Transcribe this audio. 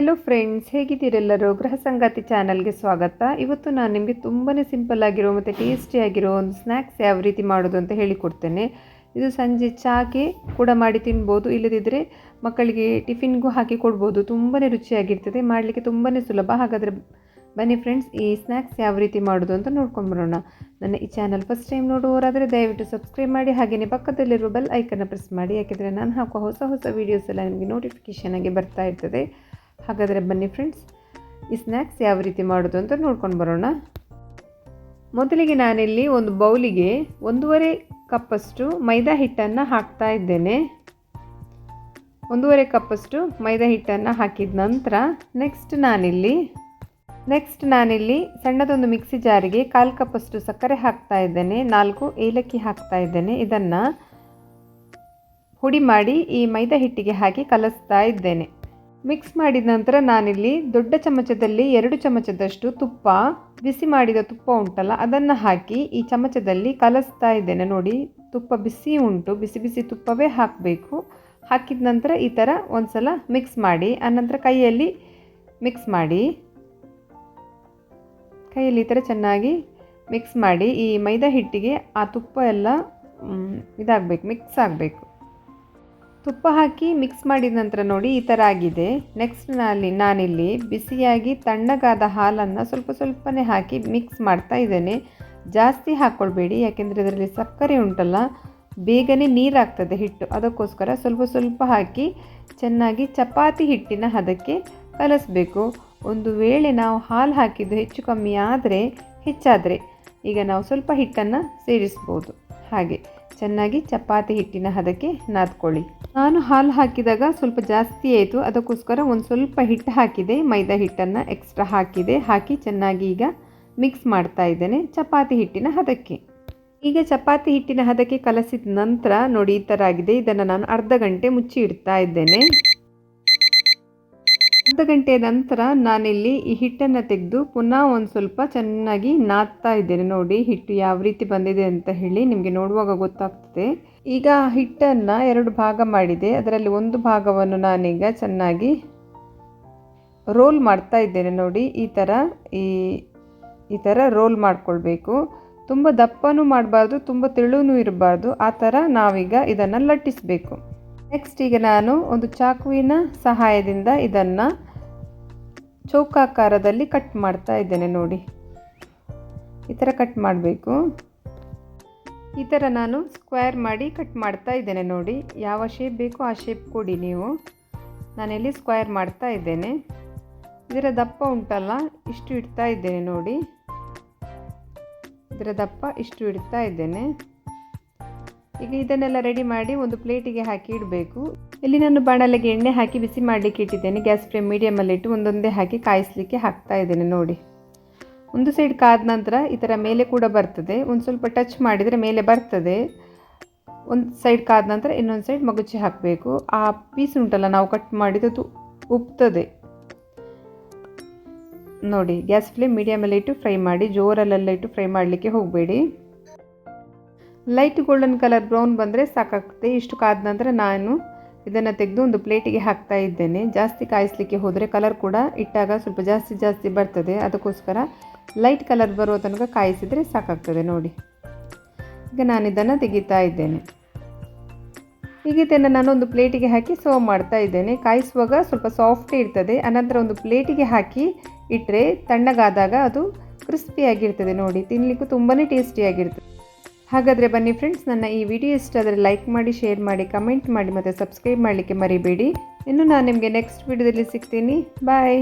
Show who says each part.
Speaker 1: Hello friends ಹೇಗಿದ್ದೀರೆಲ್ಲರೂ ಗೃಹ ಸಂಗಾತಿ ಚಾನಲ್ಗೆ ಸ್ವಾಗತ. ಇವತ್ತು ನಾನು ನಿಮಗೆ ತುಂಬಾ ಸಿಂಪಲ್ ಆಗಿರೋ ಮತ್ತು ಟೇಸ್ಟಿಯಾಗಿರೋ ಒಂದು ಸ್ನ್ಯಾಕ್ಸ್ ಯಾವ ರೀತಿ ಮಾಡೋದು ಅಂತ ಹೇಳಿಕೊಡ್ತೇನೆ ಇದು ಸಂಜೆ ಚಾಕೆ ಕೂಡ ಮಾಡಿ ತಿನ್ಬೋದು ಇಲ್ಲದಿದ್ದರೆ ಮಕ್ಕಳಿಗೆ ಟಿಫಿನ್ಗೂ ಹಾಕಿ ಕೊಡ್ಬೋದು. ತುಂಬಾ ರುಚಿಯಾಗಿರ್ತದೆ, ಮಾಡಲಿಕ್ಕೆ ತುಂಬಾ ಸುಲಭ. ಹಾಗಾದರೆ ಬನ್ನಿ ಫ್ರೆಂಡ್ಸ್, ಈ ಸ್ನ್ಯಾಕ್ಸ್ ಯಾವ ರೀತಿ ಮಾಡೋದು ಅಂತ ನೋಡ್ಕೊಂಬರೋಣ ನನ್ನ ಈ ಚಾನಲ್ ಫಸ್ಟ್ ಟೈಮ್ ನೋಡುವವರಾದರೆ ದಯವಿಟ್ಟು ಸಬ್ಸ್ಕ್ರೈಬ್ ಮಾಡಿ ಹಾಗೆಯೇ ಪಕ್ಕದಲ್ಲಿರುವ ಬೆಲ್ ಐಕನ್ನ ಪ್ರೆಸ್ ಮಾಡಿ. ಯಾಕೆಂದರೆ ನಾನು ಹಾಕುವ ಹೊಸ ಹೊಸ ವೀಡಿಯೋಸ್ ಎಲ್ಲ ನಿಮಗೆ ನೋಟಿಫಿಕೇಷನ್ ಆಗಿ ಬರ್ತಾ ಇರ್ತದೆ. ಹಾಗಾದರೆ ಬನ್ನಿ ಫ್ರೆಂಡ್ಸ್ ಈ ಸ್ನ್ಯಾಕ್ಸ್ ಯಾವ ರೀತಿ ಮಾಡೋದು ಅಂತ ನೋಡ್ಕೊಂಡು ಬರೋಣ. ಮೊದಲಿಗೆ ನಾನಿಲ್ಲಿ ಒಂದು ಬೌಲಿಗೆ ಒಂದೂವರೆ ಕಪ್ಪಷ್ಟು ಮೈದಾ ಹಿಟ್ಟನ್ನು ಹಾಕ್ತಾ ಇದ್ದೇನೆ. ಒಂದೂವರೆ ಕಪ್ಪಷ್ಟು ಮೈದಾ ಹಿಟ್ಟನ್ನು ಹಾಕಿದ ನಂತರ ನೆಕ್ಸ್ಟ್ ನಾನಿಲ್ಲಿ ನೆಕ್ಸ್ಟ್ ನಾನಿಲ್ಲಿ ಸಣ್ಣದೊಂದು ಮಿಕ್ಸಿ ಜಾರಿಗೆ ಕಾಲು ಕಪ್ಪಷ್ಟು ಸಕ್ಕರೆ ಹಾಕ್ತಾ ಇದ್ದೇನೆ. ನಾಲ್ಕು ಏಲಕ್ಕಿ ಹಾಕ್ತಾ ಇದ್ದೇನೆ. ಇದನ್ನು ಹುಡಿ ಮಾಡಿ ಈ ಮೈದಾ ಹಿಟ್ಟಿಗೆ ಹಾಕಿ ಕಲಿಸ್ತಾ ಇದ್ದೇನೆ. ಮಿಕ್ಸ್ ಮಾಡಿದ ನಂತರ ನಾನಿಲ್ಲಿ ದೊಡ್ಡ ಚಮಚದಲ್ಲಿ ಎರಡು ಚಮಚದಷ್ಟು ತುಪ್ಪ, ಬಿಸಿ ಮಾಡಿದ ತುಪ್ಪ ಉಂಟಲ್ಲ, ಅದನ್ನು ಹಾಕಿ ಈ ಚಮಚದಲ್ಲಿ ಕಲಸ್ತಾ ಇದ್ದೇನೆ. ನೋಡಿ, ತುಪ್ಪ ಬಿಸಿ ಉಂಟು, ಬಿಸಿ ಬಿಸಿ ತುಪ್ಪವೇ ಹಾಕಬೇಕು. ಹಾಕಿದ ನಂತರ ಈ ಥರ ಒಂದು ಸಲ ಮಿಕ್ಸ್ ಮಾಡಿ, ಆನಂತರ ಕೈಯಲ್ಲಿ ಮಿಕ್ಸ್ ಮಾಡಿ, ಕೈಯಲ್ಲಿ ಈ ಥರ ಚೆನ್ನಾಗಿ ಮಿಕ್ಸ್ ಮಾಡಿ, ಈ ಮೈದಾ ಹಿಟ್ಟಿಗೆ ಆ ತುಪ್ಪ ಎಲ್ಲ ಇದಾಗಬೇಕು, ಮಿಕ್ಸ್ ಆಗಬೇಕು. ತುಪ್ಪ ಹಾಕಿ ಮಿಕ್ಸ್ ಮಾಡಿದ ನಂತರ ನೋಡಿ ಈ ಥರ ಆಗಿದೆ. ನೆಕ್ಸ್ಟ್ನಲ್ಲಿ ನಾನಿಲ್ಲಿ ಬಿಸಿಯಾಗಿ ತಣ್ಣಗಾದ ಹಾಲನ್ನು ಸ್ವಲ್ಪ ಸ್ವಲ್ಪನೇ ಹಾಕಿ ಮಿಕ್ಸ್ ಮಾಡ್ತಾ ಇದ್ದೇನೆ. ಜಾಸ್ತಿ ಹಾಕ್ಕೊಳ್ಬೇಡಿ ಯಾಕೆಂದರೆ ಇದರಲ್ಲಿ ಸಕ್ಕರೆ ಉಂಟಲ್ಲ, ಬೇಗನೆ ನೀರಾಗ್ತದೆ ಹಿಟ್ಟು. ಅದಕ್ಕೋಸ್ಕರ ಸ್ವಲ್ಪ ಸ್ವಲ್ಪ ಹಾಕಿ ಚೆನ್ನಾಗಿ ಚಪಾತಿ ಹಿಟ್ಟಿನ ಹದಕ್ಕೆ ಕಲಿಸ್ಬೇಕು. ಒಂದು ವೇಳೆ ನಾವು ಹಾಲು ಹಾಕಿದ್ದು ಹೆಚ್ಚು ಕಮ್ಮಿ ಆದರೆ, ಹೆಚ್ಚಾದರೆ, ಈಗ ನಾವು ಸ್ವಲ್ಪ ಹಿಟ್ಟನ್ನು ಸೇರಿಸ್ಬೋದು. ಹಾಗೆ. ಚೆನ್ನಾಗಿ ಚಪಾತಿ ಹಿಟ್ಟಿನ ಹದಕ್ಕೆ ನಾದ್ಕೊಳ್ಳಿ. ನಾನು ಹಾಲು ಹಾಕಿದಾಗ ಸ್ವಲ್ಪ ಜಾಸ್ತಿ ಆಯಿತು. ಅದಕ್ಕೋಸ್ಕರ ಒಂದು ಸ್ವಲ್ಪ ಹಿಟ್ಟು ಹಾಕಿದೆ. ಮೈದಾ ಹಿಟ್ಟನ್ನು ಎಕ್ಸ್ಟ್ರಾ ಹಾಕಿದೆ. ಹಾಕಿ ಚೆನ್ನಾಗಿ ಈಗ ಮಿಕ್ಸ್ ಮಾಡ್ತಾ ಇದ್ದೇನೆ ಚಪಾತಿ ಹಿಟ್ಟಿನ ಹದಕ್ಕೆ. ಈಗ ಚಪಾತಿ ಹಿಟ್ಟಿನ ಹದಕ್ಕೆ ಕಲಸಿದ ನಂತರ ನೋಡಿ ಈ ಥರ ಆಗಿದೆ. ಇದನ್ನು ನಾನು ಅರ್ಧ ಗಂಟೆ ಮುಚ್ಚಿ ಇಡ್ತಾ ಇದ್ದೇನೆ. ಅರ್ಧ ಗಂಟೆಯ ನಂತರ ನಾನಿಲ್ಲಿ ಈ ಹಿಟ್ಟನ್ನು ತೆಗೆದು ಪುನಃ ಒಂದು ಸ್ವಲ್ಪ ಚೆನ್ನಾಗಿ ನಾದ್ತಾ ಇದ್ದೇನೆ ನೋಡಿ, ಹಿಟ್ಟು ಯಾವ ರೀತಿ ಬಂದಿದೆ ಅಂತ ಹೇಳಿ ನಿಮಗೆ ನೋಡುವಾಗ ಗೊತ್ತಾಗ್ತದೆ. ಈಗ ಹಿಟ್ಟನ್ನು ಎರಡು ಭಾಗ ಮಾಡಿದೆ. ಅದರಲ್ಲಿ ಒಂದು ಭಾಗವನ್ನು ನಾನೀಗ ಚೆನ್ನಾಗಿ ರೋಲ್ ಮಾಡ್ತಾ ಇದ್ದೇನೆ ನೋಡಿ, ಈ ಥರ ಈ ಈ ಥರ ರೋಲ್ ಮಾಡಿಕೊಳ್ಬೇಕು. ತುಂಬ ದಪ್ಪನೂ ಮಾಡಬಾರ್ದು, ತುಂಬ ತೆಳುನೂ ಇರಬಾರ್ದು. ಆ ಥರ ನಾವೀಗ ಇದನ್ನು ಲಟ್ಟಿಸಬೇಕು. ನೆಕ್ಸ್ಟ್ ಈಗ ನಾನು ಒಂದು ಚಾಕುವಿನ ಸಹಾಯದಿಂದ ಇದನ್ನು ಚೌಕಾಕಾರದಲ್ಲಿ ಕಟ್ ಮಾಡ್ತಾ ಇದ್ದೇನೆ ನೋಡಿ. ಈ ಥರ ಕಟ್ ಮಾಡಬೇಕು. ಈ ಥರ ನಾನು ಸ್ಕ್ವೇರ್ ಮಾಡಿ ಕಟ್ ಮಾಡ್ತಾ ಇದ್ದೇನೆ ನೋಡಿ. ಯಾವ ಶೇಪ್ ಬೇಕೋ ಆ ಶೇಪ್ ಕೊಡಿ ನೀವು. ನಾನಿಲ್ಲಿ ಸ್ಕ್ವೇರ್ ಮಾಡ್ತಾ ಇದ್ದೇನೆ. ಇದರ ದಪ್ಪ ಉಂಟಲ್ಲ, ಇಷ್ಟು ಇಡ್ತಾ ಇದ್ದೇನೆ ನೋಡಿ. ಇದರ ದಪ್ಪ ಇಷ್ಟು ಇಡ್ತಾ ಇದ್ದೇನೆ. ಈಗ ಇದನ್ನೆಲ್ಲ ರೆಡಿ ಮಾಡಿ ಒಂದು ಪ್ಲೇಟಿಗೆ ಹಾಕಿ ಇಡಬೇಕು. ಇಲ್ಲಿ ನಾನು ಬಾಣಲೆಗೆ ಎಣ್ಣೆ ಹಾಕಿ ಬಿಸಿ ಮಾಡಲಿಕ್ಕೆ ಇಟ್ಟಿದ್ದೇನೆ. ಗ್ಯಾಸ್ ಫ್ಲೇಮ್ ಮೀಡಿಯಮಲ್ಲಿ ಇಟ್ಟು ಒಂದೊಂದೇ ಹಾಕಿ ಕಾಯಿಸಲಿಕ್ಕೆ ಹಾಕ್ತಾ ಇದ್ದೇನೆ ನೋಡಿ. ಒಂದು ಸೈಡ್ ಕಾದ ನಂತರ ಈ ಥರ ಮೇಲೆ ಕೂಡ ಬರ್ತದೆ. ಒಂದು ಸ್ವಲ್ಪ ಟಚ್ ಮಾಡಿದರೆ ಮೇಲೆ ಬರ್ತದೆ. ಒಂದು ಸೈಡ್ ಕಾದ ನಂತರ ಇನ್ನೊಂದು ಸೈಡ್ ಮಗುಚಿ ಹಾಕಬೇಕು. ಆ ಪೀಸ್ ಉಂಟಲ್ಲ, ನಾವು ಕಟ್ ಮಾಡಿದ್ದು ಉಪ್ತದೆ. ನೋಡಿ ಗ್ಯಾಸ್ ಫ್ಲೇಮ್ ಮೀಡಿಯಮಲ್ಲಿ ಇಟ್ಟು ಫ್ರೈ ಮಾಡಿ, ಜೋರಲ್ಲೆಲ್ಲ ಇಟ್ಟು ಫ್ರೈ ಮಾಡಲಿಕ್ಕೆ ಹೋಗಬೇಡಿ. ಲೈಟ್ ಗೋಲ್ಡನ್ ಕಲರ್ ಬ್ರೌನ್ ಬಂದರೆ ಸಾಕಾಗ್ತದೆ ಇಷ್ಟು ಕಾದ ನಂತರ ನಾನು ಇದನ್ನು ತೆಗೆದು ಒಂದು ಪ್ಲೇಟಿಗೆ ಹಾಕ್ತಾ ಇದ್ದೇನೆ. ಜಾಸ್ತಿ ಕಾಯಿಸಲಿಕ್ಕೆ ಹೋದರೆ ಕಲರ್ ಕೂಡ ಇಟ್ಟಾಗ ಸ್ವಲ್ಪ ಜಾಸ್ತಿ ಜಾಸ್ತಿ ಬರ್ತದೆ. ಅದಕ್ಕೋಸ್ಕರ ಲೈಟ್ ಕಲರ್ ಬರೋ ತನಕ ಕಾಯಿಸಿದರೆ ಸಾಕಾಗ್ತದೆ ನೋಡಿ. ಈಗ ನಾನು ಇದನ್ನು ತೆಗಿತಾ ಇದ್ದೇನೆ. ಈಗ ಇದನ್ನು ನಾನು ಒಂದು ಪ್ಲೇಟಿಗೆ ಹಾಕಿ ಸರ್ವ್ ಮಾಡ್ತಾ ಇದ್ದೇನೆ. ಕಾಯಿಸುವಾಗ ಸ್ವಲ್ಪ ಸಾಫ್ಟೇ ಇರ್ತದೆ. ಅನಂತರ ಒಂದು ಪ್ಲೇಟಿಗೆ ಹಾಕಿ ಇಟ್ಟರೆ ತಣ್ಣಗಾದಾಗ ಅದು ಕ್ರಿಸ್ಪಿಯಾಗಿರ್ತದೆ ನೋಡಿ. ತಿನ್ನಲಿಕ್ಕೂ ತುಂಬಾ ಟೇಸ್ಟಿಯಾಗಿರ್ತದೆ ಹಾಗಾದರೆ ಬನ್ನಿ ಫ್ರೆಂಡ್ಸ್ ನನ್ನ ಈ ವಿಡಿಯೋ ಇಷ್ಟ ಆದರೆ ಲೈಕ್ ಮಾಡಿ ಶೇರ್ ಮಾಡಿ ಕಮೆಂಟ್ ಮಾಡಿ ಮತ್ತು ಸಬ್ಸ್ಕ್ರೈಬ್ ಮಾಡಲಿಕ್ಕೆ ಮರಿಬೇಡಿ. ಇನ್ನು ನಾನು ನಿಮಗೆ ನೆಕ್ಸ್ಟ್ ವಿಡಿಯೋದಲ್ಲಿ ಸಿಗ್ತೀನಿ. ಬಾಯ್